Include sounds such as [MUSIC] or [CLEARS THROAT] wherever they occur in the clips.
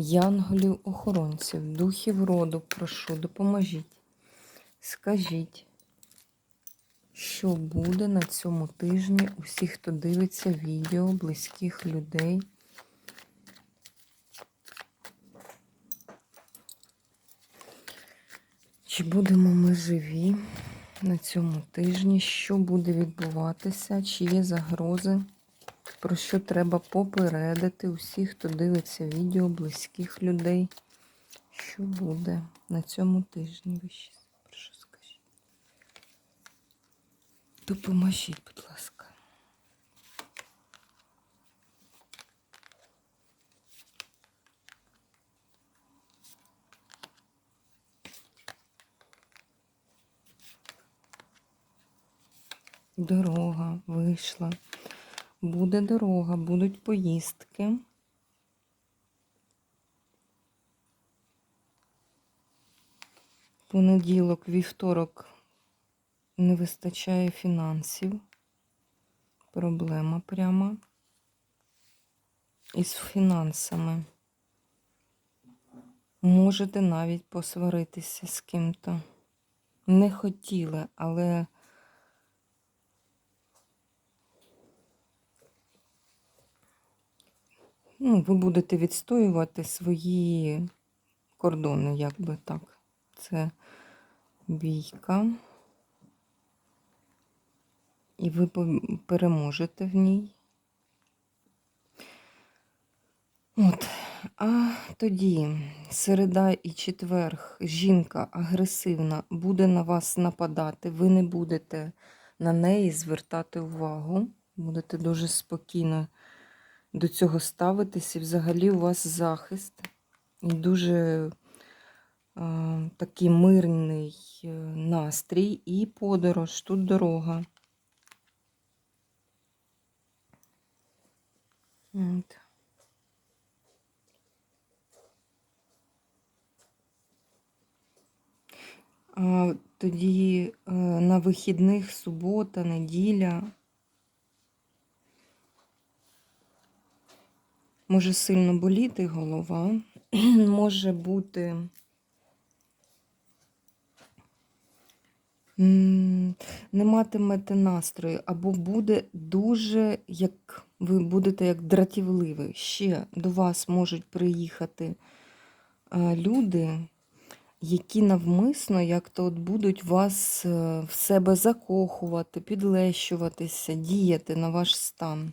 Янголів охоронців, духів роду, прошу, допоможіть. Скажіть, що буде на цьому тижні усі, хто дивиться відео, близьких людей. Чи будемо ми живі на цьому тижні? Що буде відбуватися? Чи є загрози? Про що треба попередити усіх, хто дивиться відео близьких людей, що буде на цьому тижні. Ви ще прошу скажіть. Допоможіть, будь ласка. Дорога вийшла. Буде дорога, будуть поїздки. Понеділок, вівторок не вистачає фінансів. Проблема прямо із фінансами. Можете навіть посваритися з ким-то. Не хотіли, але ну, ви будете відстоювати свої кордони, як би так. Це бійка. І ви переможете в ній. От, а тоді середа і четверг жінка агресивна буде на вас нападати, ви не будете на неї звертати увагу, будете дуже спокійно до цього ставитись, і взагалі у вас захист і дуже а, такий мирний е, настрій і подорож. Тут дорога. От. А, Тоді е, на вихідних субота, неділя. Може сильно боліти голова, [CLEARS THROAT] може бути не матимете настрою, або буде дуже, як ви будете як дратівливі. Ще до вас можуть приїхати люди, які навмисно, як то от будуть вас е, в себе закохувати, підлещуватися, діяти на ваш стан.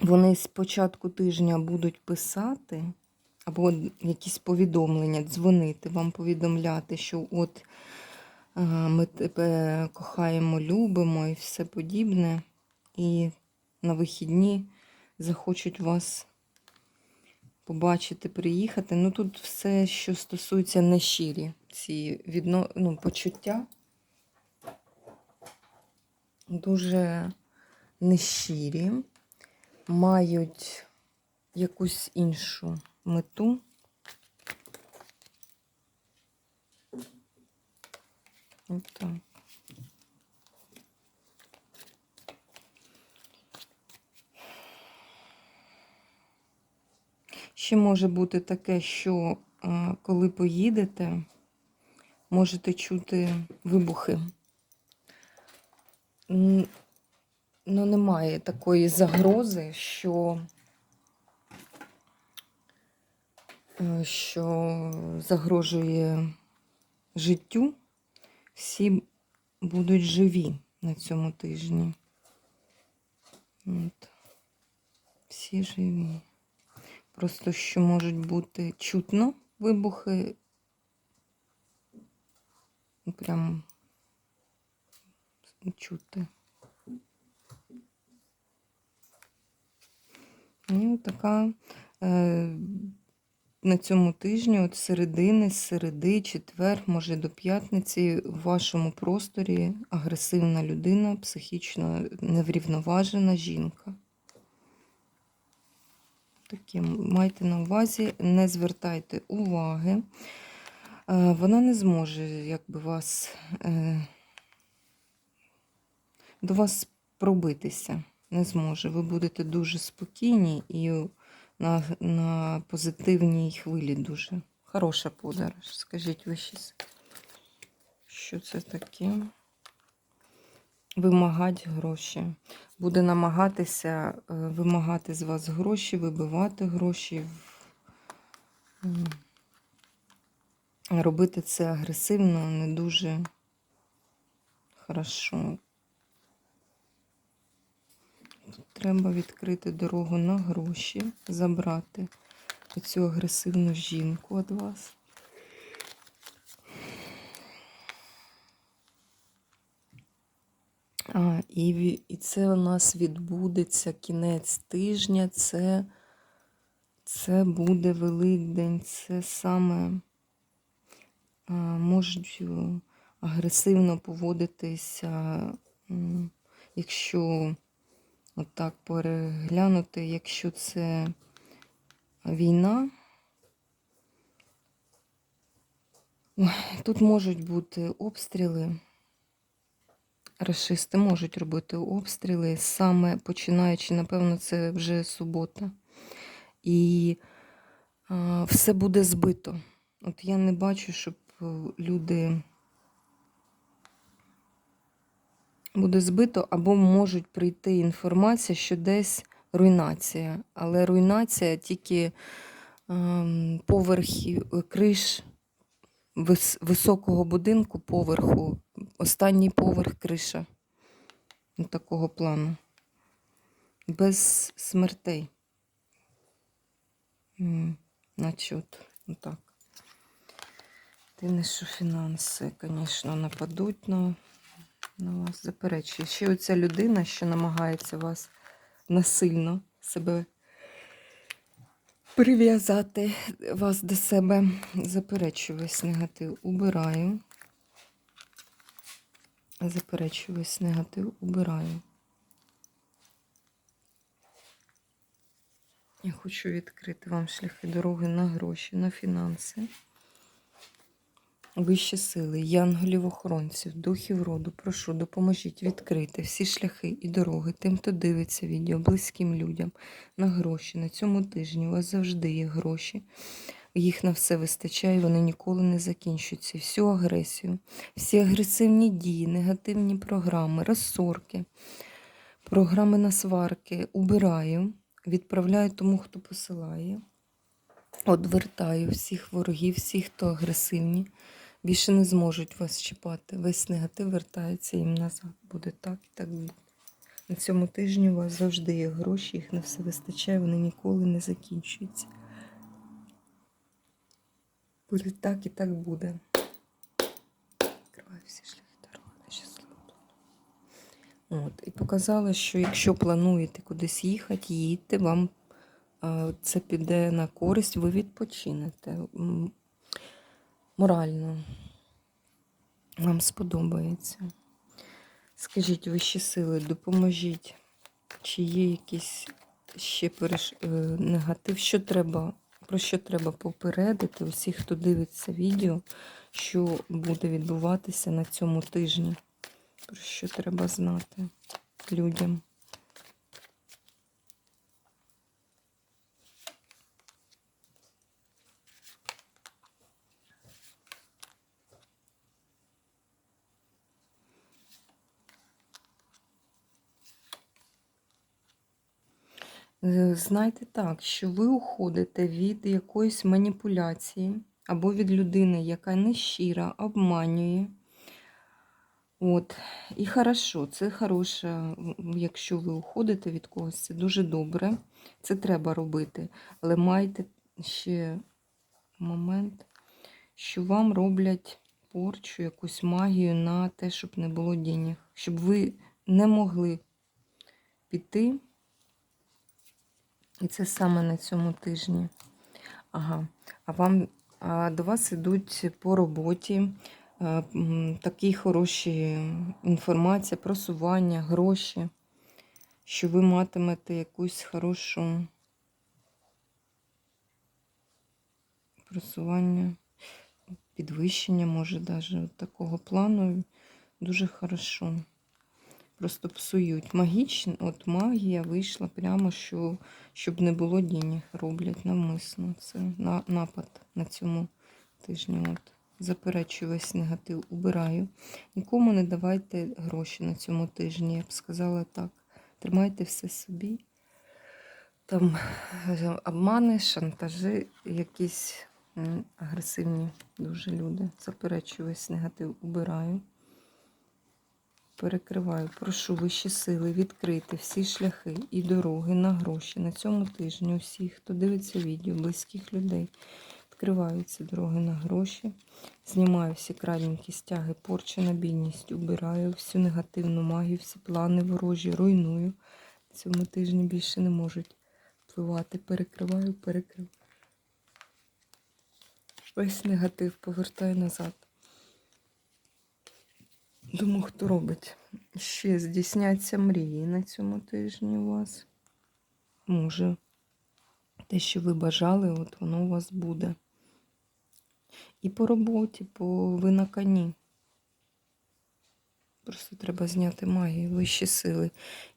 Вони з початку тижня будуть писати, або якісь повідомлення, дзвонити, вам повідомляти, що от ми тебе кохаємо, любимо і все подібне. І на вихідні захочуть вас побачити, приїхати. Ну тут все, що стосується нещирі, ці відно... ну, почуття, дуже нещирі мають якусь іншу мету. Отак. Ще може бути таке, що коли поїдете, можете чути вибухи ну, немає такої загрози, що е, що загрожує життю. Всі будуть живі на цьому тижні. От. Всі живі. Просто що можуть бути чутно вибухи. Прям чути. Ну, така е, на цьому тижні, от середини, середи, четвер, може до п'ятниці, в вашому просторі агресивна людина, психічно неврівноважена жінка. Таке майте на увазі, не звертайте уваги. Е, Вона не зможе якби вас е, до вас пробитися. Не зможе. Ви будете дуже спокійні і на, на позитивній хвилі дуже. Хороша подорож. Скажіть ви щось, що це таке? Вимагати гроші. Буде намагатися е, вимагати з вас гроші, вибивати гроші. Робити це агресивно, не дуже хорошо. Треба відкрити дорогу на гроші, забрати цю агресивну жінку від вас. А, і, і це у нас відбудеться кінець тижня. Це, це буде Великдень. Це саме а, можуть е, агресивно поводитися, якщо отак переглянути, якщо це війна. Тут можуть бути обстріли. Рашисти можуть робити обстріли саме починаючи, напевно, це вже субота. І а, все буде збито. От я не бачу, щоб е, люди буде збито, або можуть прийти інформація, що десь руйнація. Але руйнація тільки ем, поверхів, криш вис- високого будинку поверху, останній поверх криша. Такого плану. Без смертей. Наче от, отак. Дивне, що фінанси, звісно, нападуть на, на вас. Заперечує. Ще оця людина, що намагається вас насильно себе прив'язати вас до себе. Заперечую весь негатив. Убираю. Заперечую весь негатив. Убираю. Я хочу відкрити вам шляхи дороги на гроші, на фінанси. Вищі сили, янголів-охоронців, духів роду, прошу, допоможіть відкрити всі шляхи і дороги тим, хто дивиться відео, близьким людям на гроші. На цьому тижні у вас завжди є гроші. Їх на все вистачає, вони ніколи не закінчуються. Всю агресію, всі агресивні дії, негативні програми, розсорки, програми на сварки убираю, відправляю тому, хто посилає. Одвертаю всіх ворогів, всіх, хто агресивні. Більше не зможуть вас чіпати. Весь негатив вертається їм назад. Буде так і так буде. На цьому тижні у вас завжди є гроші, їх на все вистачає, вони ніколи не закінчуються. Буде так і так буде. Відкриваю всі шляхи дороги на щасливу. От, і показала, що якщо плануєте кудись їхати, їдьте, вам це піде на користь, ви відпочинете. Морально. Вам сподобається. Скажіть, вищі сили, допоможіть, чи є якийсь ще переш... е, негатив, що треба, про що треба попередити усіх, хто дивиться відео, що буде відбуватися на цьому тижні, про що треба знати людям. Знайте так, що ви уходите від якоїсь маніпуляції або від людини, яка нещира, обманює. От. І хорошо, це хороше, якщо ви уходите від когось, це дуже добре. Це треба робити. Але майте ще момент, що вам роблять порчу, якусь магію на те, щоб не було денег, щоб ви не могли піти. І це саме на цьому тижні. Ага. А вам а до вас ідуть по роботі е, м, такі хороші інформація, просування, гроші, що ви матимете якусь хорошу просування, підвищення, може, навіть такого плану. Дуже хорошо. Просто псують. Магічно, от магія вийшла прямо, що щоб не було денег, роблять навмисно. Це на, напад на цьому тижні. От. Заперечую весь негатив, убираю. Нікому не давайте гроші на цьому тижні. Я б сказала так. Тримайте все собі. Там е, обмани, шантажі, якісь агресивні дуже люди. Заперечую весь негатив, убираю. Перекриваю, прошу вищі сили відкрити всі шляхи і дороги на гроші на цьому тижні. Усі, хто дивиться відео, близьких людей, відкриваються дороги на гроші. Знімаю всі краденькі стяги, порчі на бідність, убираю всю негативну магію, всі плани ворожі, руйную. Цьому тижні більше не можуть впливати. Перекриваю, перекриваю. Весь негатив повертаю назад. Думаю, хто робить. Ще здійсняться мрії на цьому тижні у вас. Може, те, що ви бажали, от воно у вас буде. І по роботі, по ви на коні. Просто треба зняти магію, вищі сили,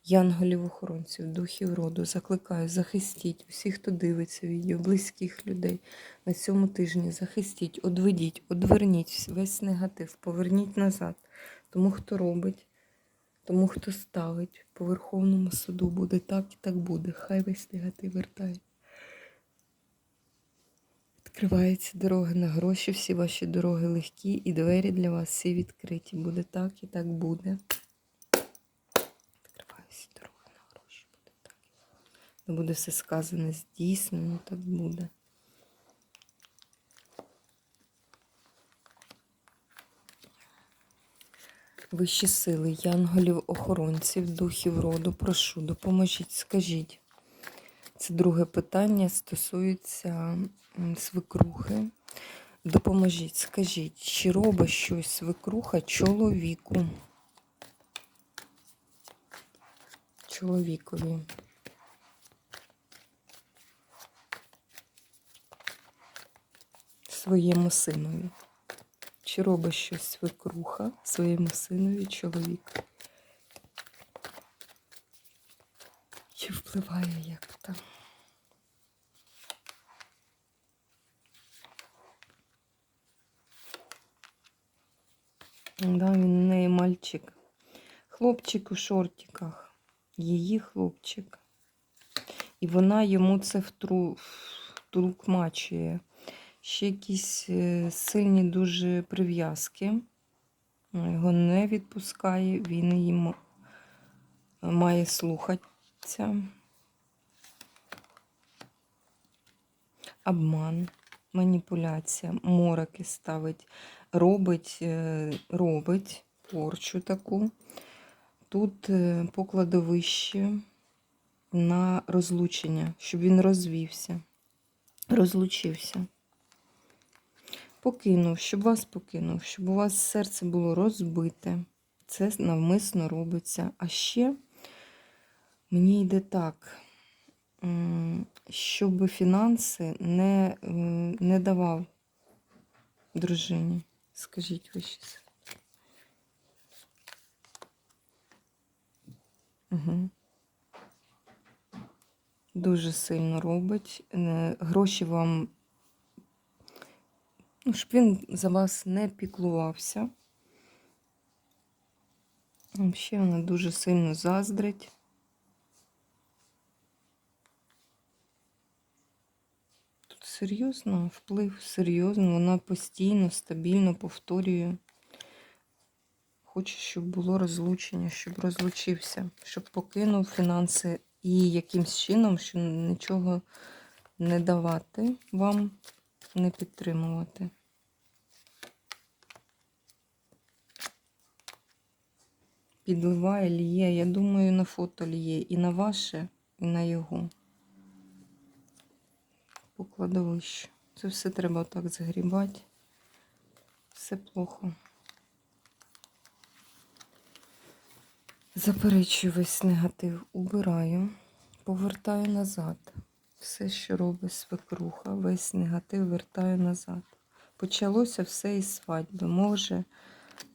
янголів-охоронців, духів роду. Закликаю, захистіть усіх, хто дивиться відео, близьких людей на цьому тижні. Захистіть, одведіть, одверніть весь негатив, поверніть назад. Тому, хто робить, тому, хто ставить по Верховному суду, буде так і так буде. Хай весь негатив вертає. Відкриваються дороги на гроші, всі ваші дороги легкі, і двері для вас всі відкриті. Буде так і так буде. Відкриваються дороги на гроші, буде так. Не буде все сказане, здійснено, так буде. Вищі сили, янголів, охоронців, духів роду, прошу, допоможіть, скажіть. Це друге питання стосується свекрухи. Допоможіть, скажіть, чи робить щось свекруха чоловіку? Чоловікові. Своєму синові. Чи робить щось свекруха своєму синові чоловік? Чи впливає як там? Да, він у неї мальчик. Хлопчик у шортиках. Її хлопчик. І вона йому це втру... втрукмачує. Ще якісь е, сильні дуже прив'язки. Його не відпускає, він її має слухатися. Обман, маніпуляція, мороки ставить, робить, е, робить порчу таку. Тут е, по кладовищі на розлучення, щоб він розвівся, розлучився. Покинув, щоб вас покинув, щоб у вас серце було розбите. Це навмисно робиться. А ще мені йде так, щоб фінанси не, не давав дружині. Скажіть ви щось. Угу. Дуже сильно робить. Е, Гроші вам Ну, щоб він за вас не піклувався. Ще вона дуже сильно заздрить. Тут серйозно вплив, серйозно, вона постійно, стабільно повторює. Хоче, щоб було розлучення, щоб розлучився, щоб покинув фінанси і якимсь чином, що нічого не давати вам не підтримувати. Підливає ліє. Я думаю, на фото ліє і на ваше, і на його. по кладовищу. Це все треба так загрібати. Все плохо. Заперечую весь негатив, убираю, повертаю назад. Все, що робить свекруха, весь негатив вертаю назад. Почалося все із свадьби. Може,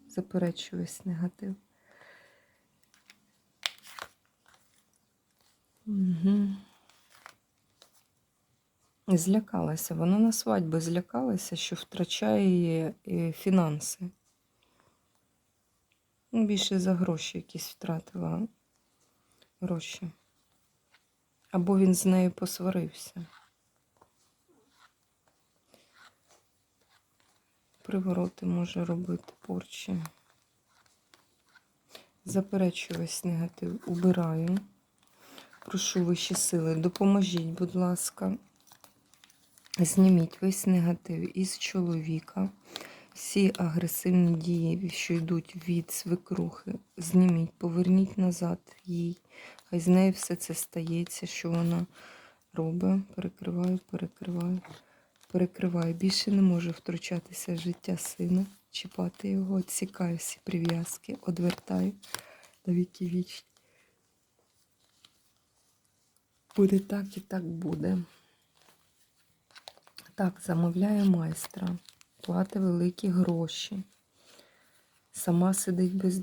заперечую весь негатив. Угу. Злякалася. Вона на свадьбі злякалася, що втрачає е, фінанси. Ну, Більше за гроші якісь втратила гроші. Або він з нею посварився. Привороти може робити порчі. Заперечую весь негатив, убираю. Прошу вищі сили, допоможіть, будь ласка. Зніміть весь негатив із чоловіка. Всі агресивні дії, що йдуть від свекрухи, зніміть, поверніть назад їй. Хай з нею все це стається, що вона робить. Перекриваю, перекриваю, перекриваю. Більше не можу втручатися в життя сина, чіпати його, відсікаю всі прив'язки, одвертаю до віки вічні. Буде так і так буде. Так, замовляю майстра, платить великі гроші. Сама сидить без,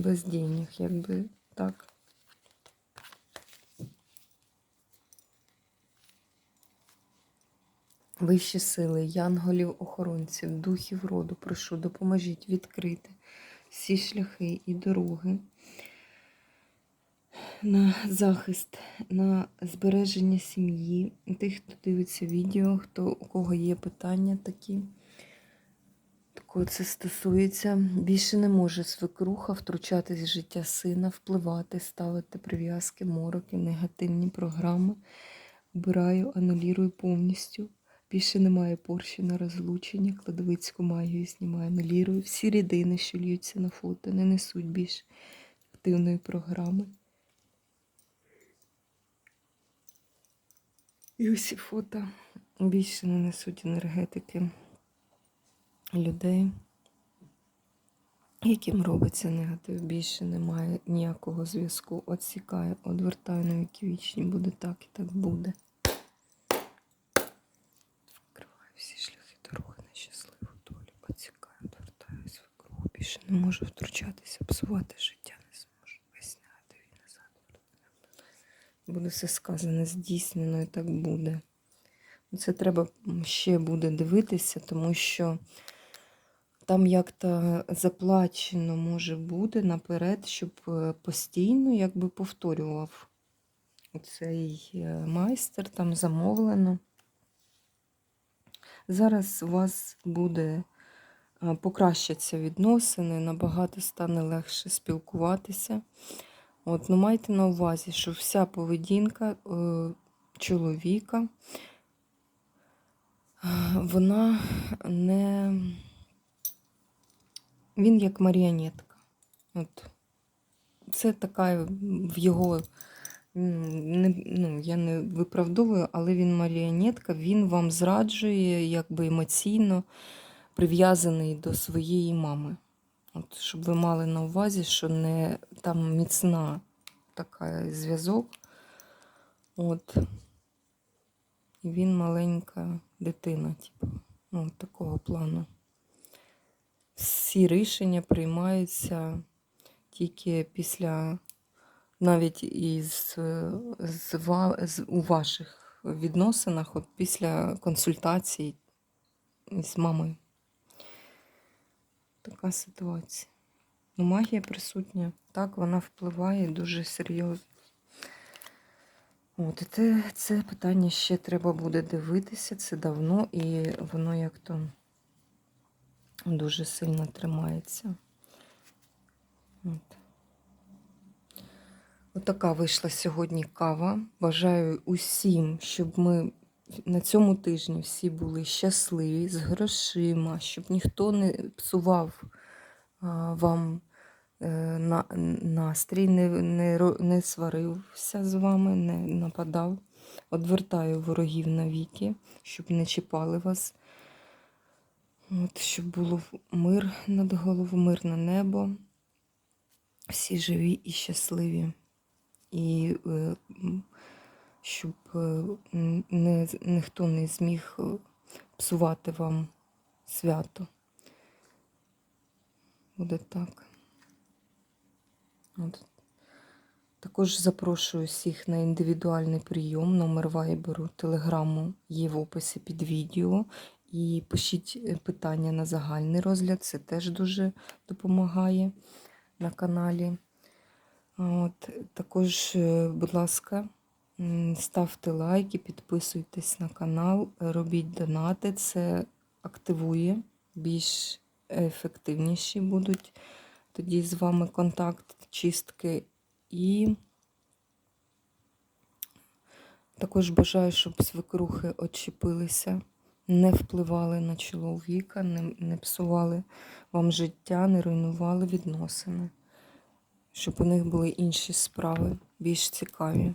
без денег, якби так. Вищі сили, янголів, охоронців, духів роду, прошу, допоможіть відкрити всі шляхи і дороги на захист, на збереження сім'ї. Тих, хто дивиться відео, хто, у кого є питання такі. Такого це стосується. Більше не може свекруха втручатись в життя сина, впливати, ставити прив'язки, мороки, негативні програми. Убираю, анулірую повністю. Більше немає порші на розлучення, кладовицьку магію знімаю, анулірую. Всі рідини, що льються на фото, не несуть більш активної програми. І усі фото більше не несуть енергетики людей, яким робиться негатив. Більше немає ніякого зв'язку. Отсікаю, одвертаю на віки вічні. Буде так і так буде. Вкриваю всі шляхи дороги на щасливу долю. Отсікаю, одвертаю свекруху. Більше не можу втручатися, псувати життя не зможу. Весь негатив і назад. Буде все сказане, здійснено і так буде. Це треба ще буде дивитися, тому що там як-то заплачено може бути наперед, щоб е, постійно якби повторював цей е, майстер, там замовлено. Зараз у вас буде е, покращаться відносини, набагато стане легше спілкуватися. От, ну майте на увазі, що вся поведінка е, чоловіка, вона не. Він як маріонетка. От. Це така в його. Не, ну, я не виправдовую, але він маріонетка, він вам зраджує якби емоційно прив'язаний до своєї мами. От, щоб ви мали на увазі, що не там міцна така зв'язок. От. І він маленька дитина, типу, ну, такого плану. Всі рішення приймаються тільки після, навіть із з, з, у ваших відносинах, от після консультацій з мамою. Така ситуація. Ну, магія присутня. Так, вона впливає дуже серйозно. От, і це, це питання ще треба буде дивитися, це давно, і воно як то дуже сильно тримається. От. Отака вийшла сьогодні кава. Бажаю усім, щоб ми на цьому тижні всі були щасливі з грошима, щоб ніхто не псував вам е, на, настрій, не, не, не сварився з вами, не нападав. Одвертаю ворогів навіки, щоб не чіпали вас. От, щоб було мир над головою, мирне небо. Всі живі і щасливі. І е, щоб е, не, ніхто не зміг е, псувати вам свято. Буде так. От. Також запрошую всіх на індивідуальний прийом. Номер вайберу, телеграму є в описі під відео. І пишіть е, питання на загальний розгляд, це теж дуже допомагає на каналі. От, також, будь ласка, ставте лайки, підписуйтесь на канал, робіть донати, це активує, більш ефективніші будуть тоді з вами контакт, чистки. І також бажаю, щоб свекрухи очепилися, не впливали на чоловіка, не, не псували вам життя, не руйнували відносини, щоб у них були інші справи, більш цікаві